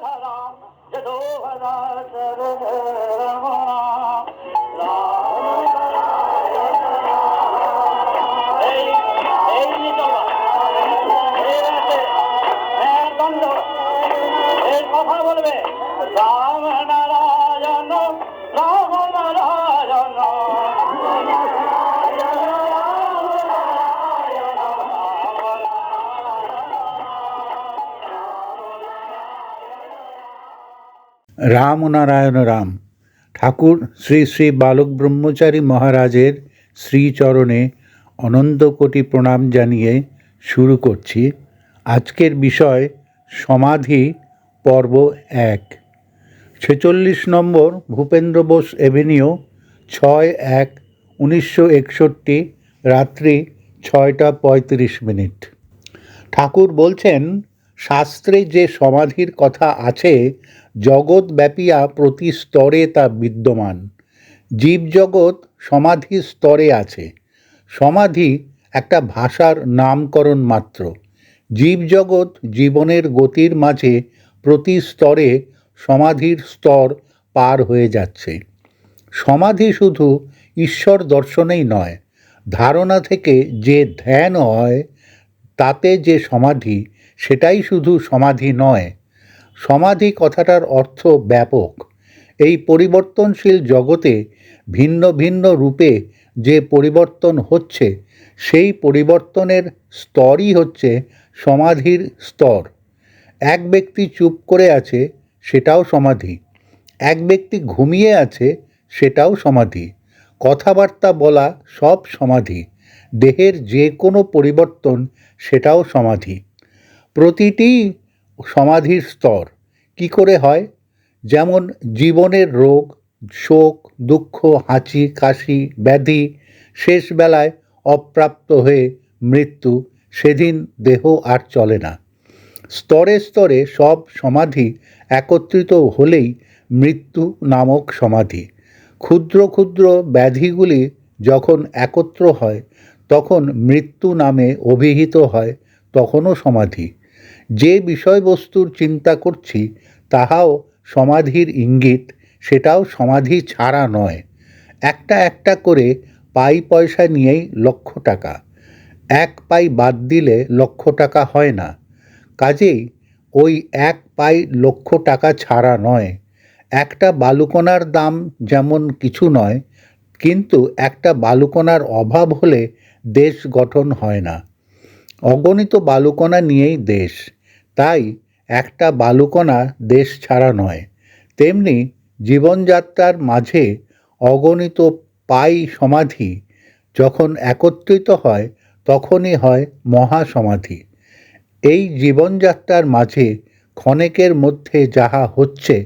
घर मां রাম নারায়ণ রাম। ঠাকুর শ্রী শ্রী বালক ব্রহ্মচারী মহারাজের শ্রীচরণে অনন্ত কোটি প্রণাম জানিয়ে শুরু করছি। আজকের বিষয় সমাধি পর্ব এক। ছেচল্লিশ নম্বর ভূপেন্দ্র বোস এভিনিউ ছয় এক উনিশশো একষট্টি রাত্রি ছয়টা পঁয়ত্রিশ মিনিট। ঠাকুর বলছেন, শাস্ত্রে যে সমাধির কথা আছে জগৎব্যাপিয়া প্রতি স্তরে তা বিদ্যমান। জীবজগৎ সমাধি স্তরে আছে। সমাধি একটা ভাষার নামকরণ মাত্র। জীবজগৎ জীবনের গতির মাঝে প্রতি স্তরে সমাধির স্তর পার হয়ে যাচ্ছে। সমাধি শুধু ঈশ্বর দর্শনেই নয়, ধারণা থেকে যে ধ্যান হয়, তাতে যে সমাধি, সেটাই শুধু সমাধি নয় সমাধি কথাটার অর্থ ব্যাপক। এই পরিবর্তনশীল জগতে ভিন্ন ভিন্ন রূপে যে পরিবর্তন হচ্ছে, সেই পরিবর্তনের স্তরই হচ্ছে সমাধির স্তর। এক ব্যক্তি চুপ করে আছে, সেটাও সমাধি। এক ব্যক্তি ঘুমিয়ে আছে, সেটাও সমাধি। কথাবার্তা বলা সব সমাধি। দেহের যে কোনো পরিবর্তন, সেটাও সমাধি। প্রতিটি সমাধির স্তর। কি করে হয়? যেমন জীবনের রোগ, শোক, দুঃখ, হাঁচি, কাশি, ব্যাধি, শেষ বেলায় অপ্রাপ্ত হয়ে মৃত্যু, সেদিন দেহ আর চলে না। স্তরে স্তরে সব সমাধি একত্রিত হলেই মৃত্যু নামক সমাধি। ক্ষুদ্র ক্ষুদ্র ব্যাধিগুলি যখন একত্র হয়, তখন মৃত্যু নামে অভিহিত হয়, তখনও সমাধি। যে বিষয়বস্তুর চিন্তা করছি, তাহাও সমাধির ইঙ্গিত, সেটাও সমাধি ছাড়া নয়। একটা একটা করে পাই পয়সা নিয়েই লক্ষ টাকা। এক পাই বাদ দিলে লক্ষ টাকা হয় না। কাজেই ওই এক পাই লক্ষ টাকা ছাড়া নয়। একটা বালুকণার দাম যেমন কিছু নয়, কিন্তু একটা বালুকণার অভাব হলে দেশ গঠন হয় না। অগণিত বালুকণা নিয়েই দেশ। তাই একটা বালুকণা দেশ ছাড়া নয়। তেমনি জীবনযাত্রার মাঝে অগণিত পাই সমাধি যখন একত্রিত হয়, তখনই হয় মহাসমাধি। এই জীবনযাত্রার মাঝে ক্ষণেকের মধ্যে যাহা হচ্ছে,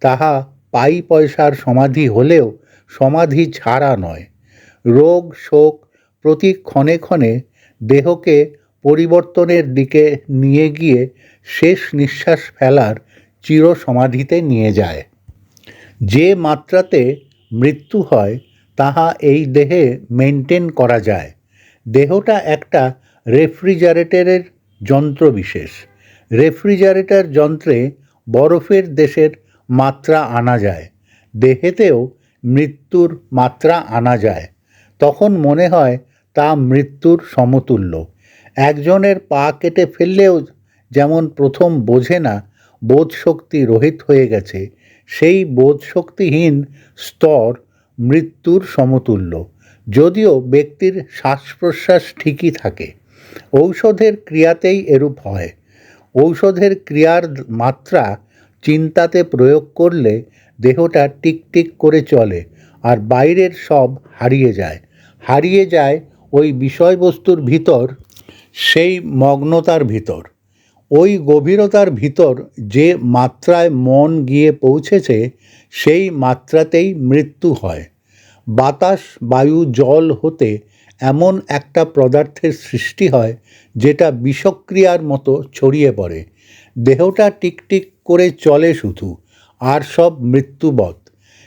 তাহা পাই পয়সার সমাধি হলেও সমাধি ছাড়া নয়। রোগ, শোক প্রতি ক্ষণে ক্ষণে দেহকে পরিবর্তনের দিকে নিয়ে গিয়ে শেষ নিঃশ্বাস ফেলার চির সমাধিতে নিয়ে যায়। যে মাত্রাতে মৃত্যু হয়, তাহা এই দেহে মেনটেন করা যায়। দেহটা একটা রেফ্রিজারেটরের যন্ত্র বিশেষ। রেফ্রিজারেটর যন্ত্রে বরফের দেশের মাত্রা আনা যায়। দেহেতেও মৃত্যুর মাত্রা আনা যায়। তখন মনে হয় তা মৃত্যুর সমতুল্য। একজনের পা কেটে ফেললেও যেমন প্রথম বোঝে না, বোধশক্তি রহিত হয়ে গেছে। সেই বোধশক্তিহীন স্তর মৃত্যুর সমতুল্য। যদিও ব্যক্তির শ্বাস প্রশ্বাস ঠিকই থাকে। ঔষধের ক্রিয়াতেই এরূপ হয়। ঔষধের ক্রিয়ার মাত্রা চিন্তাতে প্রয়োগ করলে দেহটা টিকটিক করে চলে আর বাইরের সব হারিয়ে যায়। হারিয়ে যায় ওই বিষয়বস্তুর ভিতর সেই মগ্নতার ভিতর, ওই গভীরতার ভিতর যে মাত্রায় মন গিয়ে পৌঁছেছে, সেই মাত্রাতেই মৃত্যু হয়। বাতাস, বায়ু, জল হতে এমন একটা পদার্থের সৃষ্টি হয়, যেটা বিষক্রিয়ার মতো ছড়িয়ে পড়ে। দেহটা টিকটিক করে চলে শুধু, আর সব মৃত্যুবধ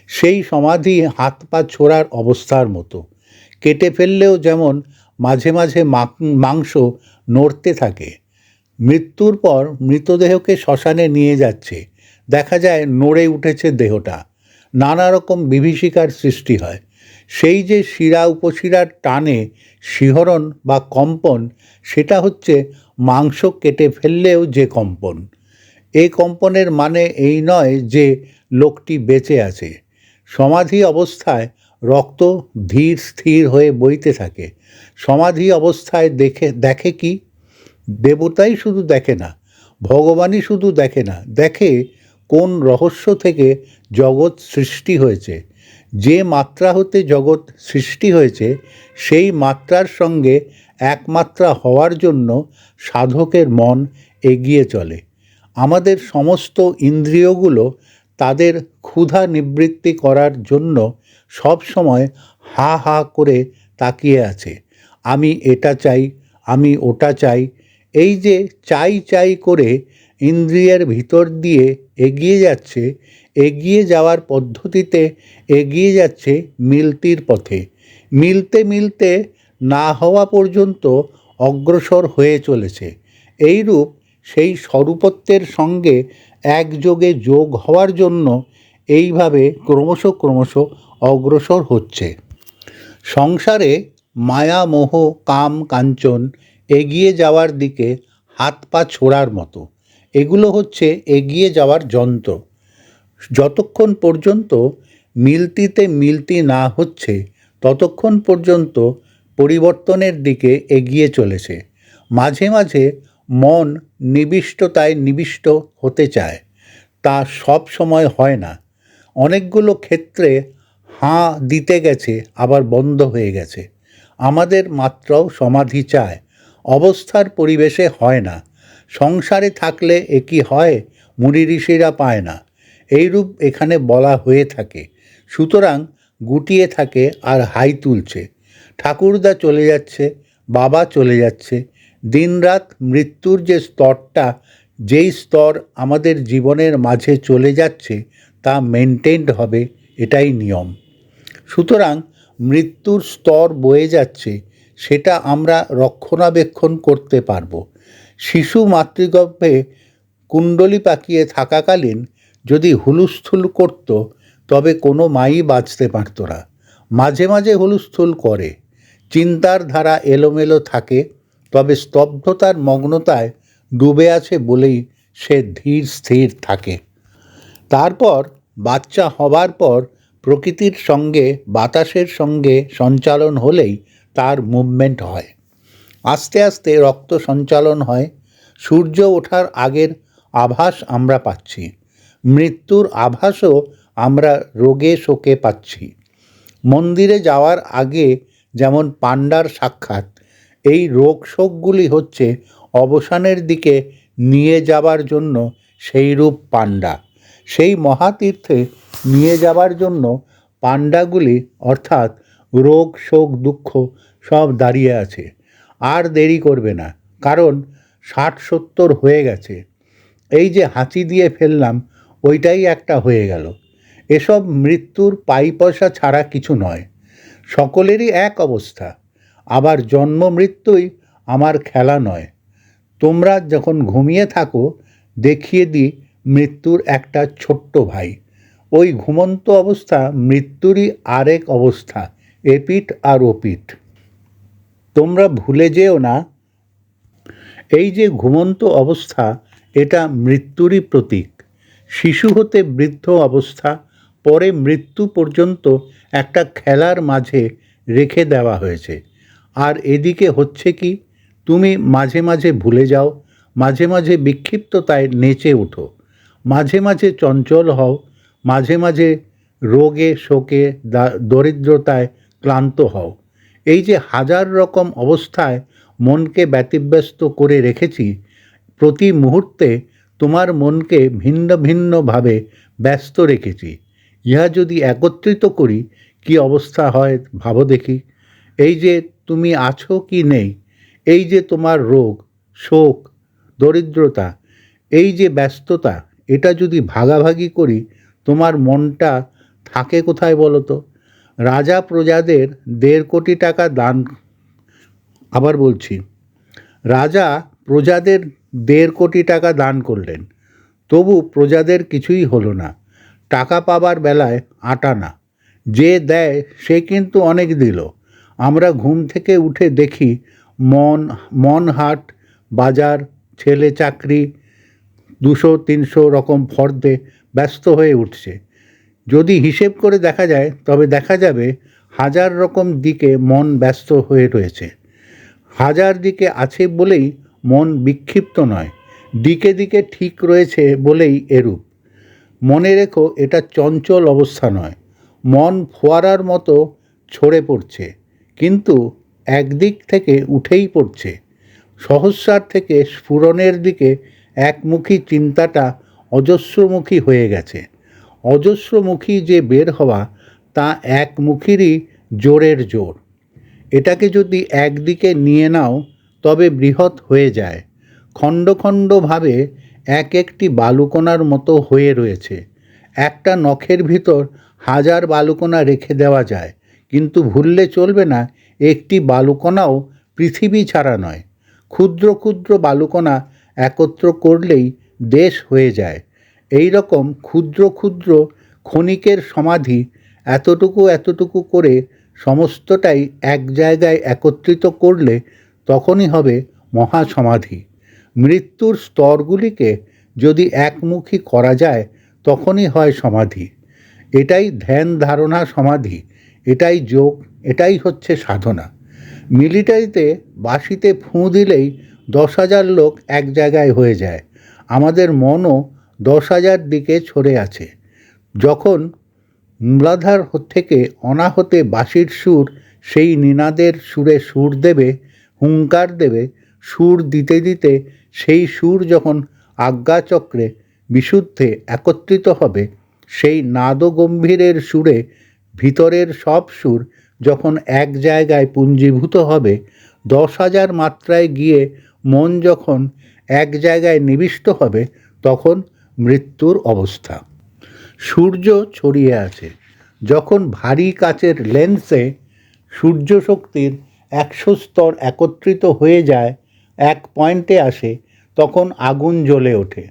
সেই সমাধি হাত পা ছোড়ার অবস্থার মতো। কেটে ফেললেও যেমন মাঝে মাঝে মাংস নড়তে থাকে। মৃত্যুর পর মৃতদেহকে শ্মশানে নিয়ে যাচ্ছে। দেখা যায় নড়ে উঠেছে দেহটা। নানা রকম বিভীষিকার সৃষ্টি হয়। সেই যে শিরা উপশিরার টানে শিহরণ বা কম্পন, সেটা হচ্ছে মাংস কেটে ফেললেও যে কম্পন। এই কম্পনের মানে এই নয় যে লোকটি বেঁচে আছে। সমাধি অবস্থায় রক্ত ধীর স্থির হয়ে বইতে থাকে। সমাধি অবস্থায় দেখে দেখে কি? দেবতাই শুধু দেখে না, ভগবানই শুধু দেখে না, দেখে কোন রহস্য থেকে জগৎ সৃষ্টি হয়েছে। যে মাত্রা হতে জগৎ সৃষ্টি হয়েছে, সেই মাত্রার সঙ্গে একমাত্রা হওয়ার জন্য সাধকের মন এগিয়ে চলে। আমাদের সমস্ত ইন্দ্রিয়গুলো তাদের ক্ষুধা নিবৃত্তি করার জন্য সব সময় হা হা করে তাকিয়ে আছে। আমি এটা চাই, আমি ওটা চাই। এই যে চাই চাই করে ইন্দ্রিয়ের ভিতর দিয়ে এগিয়ে যাচ্ছে, এগিয়ে যাওয়ার পদ্ধতিতে এগিয়ে যাচ্ছে মিলতির পথে। মিলতে মিলতে না হওয়া পর্যন্ত অগ্রসর হয়ে চলেছে। এইরূপ সেই স্বরূপত্বের সঙ্গে একযোগে যোগ হওয়ার জন্য এইভাবে ক্রমশ ক্রমশ অগ্রসর হচ্ছে। সংসারে মায়া, মোহ, কাম, কাঞ্চন এগিয়ে যাওয়ার দিকে হাত পা ছোড়ার মতো। এগুলো হচ্ছে এগিয়ে যাওয়ার যন্ত্র। যতক্ষণ পর্যন্ত মিলতিতে মিলতি না হচ্ছে, ততক্ষণ পর্যন্ত পরিবর্তনের দিকে এগিয়ে চলেছে। মাঝে মাঝে মন নিবিষ্টতায় নিবিষ্ট হতে চায়। তা সব সময় হয় না। অনেকগুলো ক্ষেত্রে হাঁ দিতে গেছে, আবার বন্ধ হয়ে গেছে। আমাদের মাত্রাও সমাধি চায়। অবস্থার পরিবেশে হয় না। সংসারে থাকলে এ হয়? মুনি ঋষিরা পায় না। এইরূপ এখানে বলা হয়ে থাকে। সুতরাং গুটিয়ে থাকে আর হাই তুলছে। ঠাকুরদা চলে যাচ্ছে, বাবা চলে যাচ্ছে। দিনরাত মৃত্যুর যে স্তরটা, যেই স্তর আমাদের জীবনের মাঝে চলে যাচ্ছে তা মেনটেন্ড হবে, এটাই নিয়ম। সুতরাং মৃত্যুর স্তর বয়ে যাচ্ছে, সেটা আমরা রক্ষণাবেক্ষণ করতে পারব। শিশু মাতৃগর্ভে কুণ্ডলি পাকিয়ে থাকাকালীন যদি হুলুস্থুল করত, তবে কোনো মাই বাঁচতে পারত না। মাঝে মাঝে হুলুস্থুল করে। চিন্তার ধারা এলোমেলো থাকে, তবে স্তব্ধতার মগ্নতায় ডুবে আছে বলেই সে ধীর স্থির থাকে। তারপর বাচ্চা হবার পর প্রকৃতির সঙ্গে, বাতাসের সঙ্গে সঞ্চালন হলেই তার মুভমেন্ট হয়। আস্তে আস্তে রক্ত সঞ্চালন হয়। সূর্য ওঠার আগের আভাস আমরা পাচ্ছি। মৃত্যুর আভাসও আমরা রোগে শোকে পাচ্ছি। মন্দিরে যাওয়ার আগে যেমন পাণ্ডার সাক্ষাৎ, এই রোগ শোকগুলি হচ্ছে অবসানের দিকে নিয়ে যাবার জন্য সেই রূপ পাণ্ডা। সেই মহাতীর্থে নিয়ে যাবার জন্য পাণ্ডাগুলি, অর্থাৎ রোগ, শোক, দুঃখ সব দাঁড়িয়ে আছে। আর দেরি করবে না, কারণ ষাট সত্তর হয়ে গেছে। এই যে হাঁচি দিয়ে ফেললাম, ওইটাই একটা হয়ে গেল। এসব মৃত্যুর পাই পয়সা ছাড়া কিছু নয়। সকলেরই এক অবস্থা। আবার জন্ম মৃত্যুই আমার খেলা নয়। তোমরা যখন ঘুমিয়ে থাকো, দেখিয়ে দিই মৃত্যুর একটা ছোট্ট ভাই। ওই ঘুমন্ত অবস্থা, মৃত্যুরই আরেক অবস্থা, এপিঠ আর ওপিঠ। তোমরা ভুলে যেও না, এই যে ঘুমন্ত অবস্থা, এটা মৃত্যুরই প্রতীক। শিশু হতে বৃদ্ধ অবস্থা, পরে মৃত্যু পর্যন্ত একটা খেলার মাঝে রেখে দেওয়া হয়েছে। আর এদিকে হচ্ছে কি, তুমি মাঝে মাঝে ভুলে যাও, মাঝে মাঝে বিক্ষিপ্ততায় নেচে ওঠো মাঝে মাঝে চঞ্চল হও, মাঝে মাঝে রোগে, শোকে দরিদ্রতায় ক্লান্ত হও। এই যে হাজার রকম অবস্থায় মনকে ব্যতিব্যস্ত করে রেখেছি, প্রতি মুহূর্তে তোমার মনকে ভিন্ন ভিন্নভাবে ব্যস্ত রেখেছি। ইহা যদি একত্রিত করি, কি অবস্থা হয় ভাবো দেখি। এই যে তুমি আছো কি নেই, এই যে তোমার রোগ, শোক, দরিদ্রতা, এই যে ব্যস্ততা এটা যদি ভাগাভাগি করি, তোমার মনটা থাকে কোথায় বলো তো রাজা প্রজাদের দেড় কোটি টাকা দান, আবার বলছি, রাজা প্রজাদের দেড় কোটি টাকা দান করলেন, তবু প্রজাদের কিছুই হলো না, টাকা পাবার বেলায় আটানা, যে দেয় সে কিন্তু অনেক দিল, আমরা ঘুম থেকে উঠে দেখি মন মন হাট, বাজার, ছেলে চাকরি দুশো, তিনশো রকম ফর্দে ব্যস্ত হয়ে উঠছে। যদি হিসেব করে দেখা যায়, তবে দেখা যাবে হাজার রকম দিকে মন ব্যস্ত হয়ে রয়েছে। হাজার দিকে আছে বলেই মন বিক্ষিপ্ত নয়, দিকে দিকে ঠিক রয়েছে বলেই এরূপ। মনে রেখো, এটা চঞ্চল অবস্থা নয়। মন ফোয়ারার মতো ছড়ে পড়ছে, কিন্তু একদিক থেকে উঠেই পড়ছে। সহস্রার থেকে স্ফুরণের দিকে একমুখী চিন্তাটা অজস্রমুখী হয়ে গেছে। অজস্রমুখী যে বের হওয়া, তা একমুখীরই জোরের জোর। এটাকে যদি একদিকে নিয়ে নাও, তবে বৃহৎ হয়ে যায়। খণ্ড খণ্ডভাবে এক একটি বালুকোনার মতো হয়ে রয়েছে। একটা নখের ভিতর হাজার বালুকোনা রেখে দেওয়া যায়, কিন্তু ভুললে চলবে না, একটি বালুকণাও পৃথিবী ছাড়া নয়। ক্ষুদ্র ক্ষুদ্র বালুকণা একত্র করলেই দেশ হয়ে যায়। এই রকম ক্ষুদ্র ক্ষুদ্র ক্ষণিকের সমাধি এতটুকু এতটুকু করে সমস্তটাই এক জায়গায় একত্রিত করলে তখনই হবে মহাসমাধি। মৃত্যুর স্তরগুলিকে যদি একমুখী করা যায়, তখনই হয় সমাধি। এটাই ধ্যান ধারণা সমাধি, এটাই যোগ, এটাই হচ্ছে সাধনা। মিলিটারিতে বাঁশিতে ফুঁ দিলেই দশ হাজার লোক এক জায়গায় হয়ে যায়। আমাদের মনও দশ হাজার দিকে ছড়ে আছে। যখন মূলাধার থেকে অনাহতে বাঁশির সুর, সেই নিনাদের সুরে সুর দেবে, হুঙ্কার দেবে, সুর দিতে দিতে সেই সুর যখন আজ্ঞাচক্রে বিশুদ্ধে একত্রিত হবে, সেই নাদগম্ভীরের সুরে ভিতরের সব সুর যখন এক জায়গায় পুঞ্জীভূত হবে, দশ হাজার মাত্রায় গিয়ে মন যখন এক জায়গায় নিবিষ্ট হবে, তখন মৃত্যুর অবস্থা। সূর্য ছড়িয়ে আছে। যখন ভারী কাচের লেন্সে সূর্য শক্তির একশো স্তর একত্রিত হয়ে যায়, এক পয়েন্টে আসে, তখন আগুন জ্বলে ওঠে।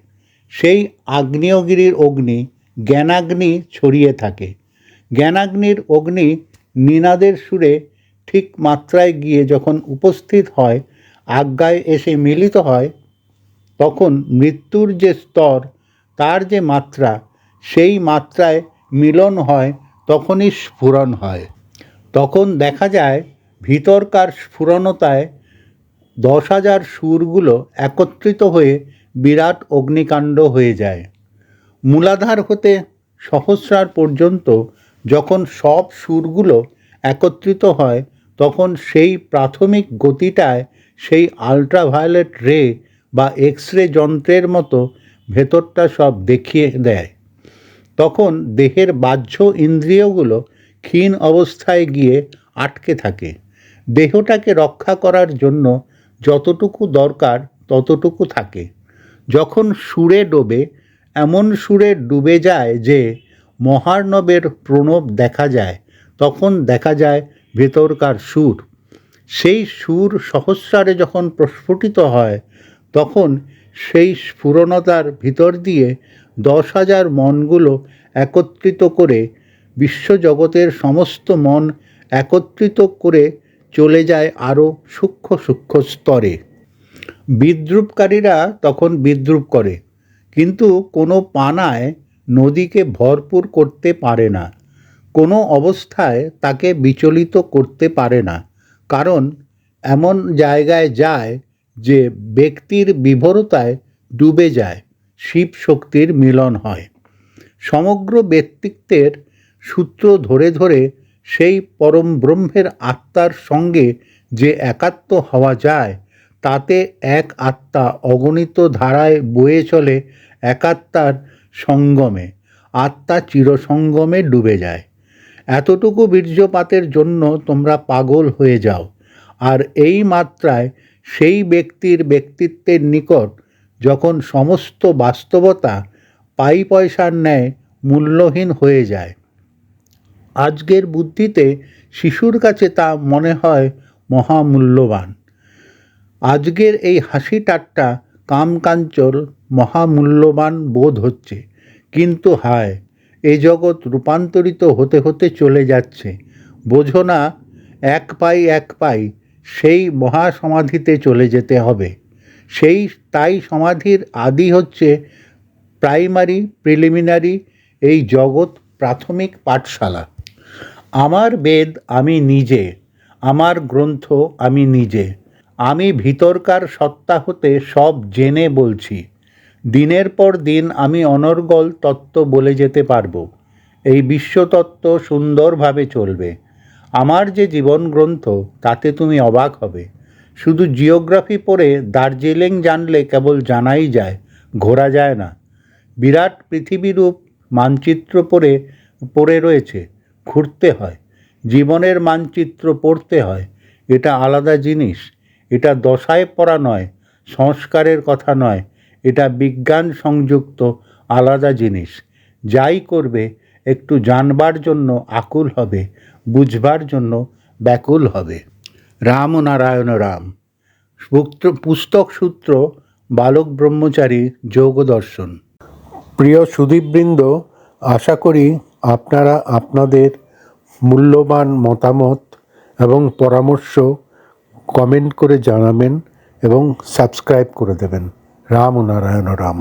সেই আগ্নেয়গিরির অগ্নি জ্ঞানাগ্নি ছড়িয়ে থাকে। জ্ঞানাগ্নির অগ্নি নিনাদের সুরে ঠিক মাত্রায় গিয়ে যখন উপস্থিত হয় আজ্ঞায় এসে মিলিত হয়, তখন মৃত্যুর যে স্তর, তার যে মাত্রা, সেই মাত্রায় মিলন হয়, তখনই স্ফুরণ হয়। তখন দেখা যায়, ভিতরকার স্ফুরণতায় দশ হাজার সুরগুলো একত্রিত হয়ে বিরাট অগ্নিকাণ্ড হয়ে যায়। মূলাধার হতে সহস্রার পর্যন্ত যখন সব সুরগুলো একত্রিত হয়, তখন সেই প্রাথমিক গতিটায় সেই আল্ট্রাভায়োলেট রে বা এক্স রে যন্ত্রের মতো ভেতরটা সব দেখিয়ে দেয়। তখন দেহের বাহ্য ইন্দ্রিয়গুলো ক্ষীণ অবস্থায় গিয়ে আটকে থাকে। দেহটাকে রক্ষা করার জন্য যতটুকু দরকার ততটুকু থাকে। যখন সুরে ডোবে, এমন সুরে ডুবে যায় যে মহার্ণবের প্রণব দেখা যায়, তখন দেখা যায় ভেতরকার সুর। সেই সুর সহস্রারে যখন প্রস্ফুটিত হয়, তখন সেই স্ফুরণতার ভিতর দিয়ে দশ হাজার মনগুলো একত্রিত করে বিশ্বজগতের সমস্ত মন একত্রিত করে চলে যায় আরও সূক্ষ্ম সূক্ষ্ম স্তরে। বিদ্রুপকারীরা তখন বিদ্রুপ করে, কিন্তু কোনো পানায় নদীকে ভরপুর করতে পারে না, কোনো অবস্থায় তাকে বিচলিত করতে পারে না। কারণ এমন জায়গায় যায় যে ব্যক্তির বিভরতায় ডুবে যায়, শিব শক্তির মিলন হয়। সমগ্র ব্যক্তিত্বের সূত্র ধরে ধরে সেই পরম ব্রহ্মের আত্মার সঙ্গে যে একাত্ম হওয়া যায়, তাতে এক আত্মা অগণিত ধারায় বয়ে চলে একাত্মার সঙ্গমে, আত্মা চিরসঙ্গমে ডুবে যায়। এতটুকু বীর্যপাতের জন্য তোমরা পাগল হয়ে যাও। আর এই মাত্রায় সেই ব্যক্তির ব্যক্তিত্বের নিকট যখন সমস্ত বাস্তবতা পাই পয়সার ন্যায় মূল্যহীন হয়ে যায়। আজকের বুদ্ধিতে শিশুর কাছে তা মনে হয় মহামূল্যবান। আজকের এই হাসি ঠাট্টা কামকাঞ্চল মহামূল্যবান বোধ হচ্ছে। কিন্তু হায় এ জগৎ রূপান্তরিত হতে হতে চলে যাচ্ছে। বোঝো না, এক পাই এক পাই সেই মহাসমাধিতে চলে যেতে হবে। সেই, তাই সমাধির আদি হচ্ছে প্রাইমারি, প্রিলিমিনারি এই জগৎ প্রাথমিক পাঠশালা। আমার বেদ আমি নিজে, আমার গ্রন্থ আমি নিজে। আমি ভিতরকার সত্তা হতে সব জেনে বলছি। দিনের পর দিন আমি অনর্গল তত্ত্ব বলে যেতে পারব। এই বিশ্বতত্ত্ব সুন্দরভাবে চলবে। আমার যে জীবন গ্রন্থ তাতে তুমি অবাক হবে। শুধু জিওগ্রাফি পড়ে দার্জিলিং জানলে কেবল জানাই যায়, ঘোরা যায় না। বিরাট পৃথিবীরূপ মানচিত্র পড়ে পড়ে রয়েছে, ঘুরতে হয়। জীবনের মানচিত্র পড়তে হয়। এটা আলাদা জিনিস। এটা দশায় পড়া নয়, সংস্কারের কথা নয়। এটা বিজ্ঞান সংযুক্ত আলাদা জিনিস। যাই করবে, একটু জানবার জন্য আকুল হবে, বুঝবার জন্য ব্যাকুল হবে। রাম নারায়ণ রাম। পুস্তক সূত্র, বালক ব্রহ্মচারী যোগ দর্শন। প্রিয় সুদীপবৃন্দ, আশা করি আপনারা আপনাদের মূল্যবান মতামত এবং পরামর্শ কমেন্ট করে জানাবেন এবং সাবস্ক্রাইব করে দেবেন। রাম ও নারায়ণ রাম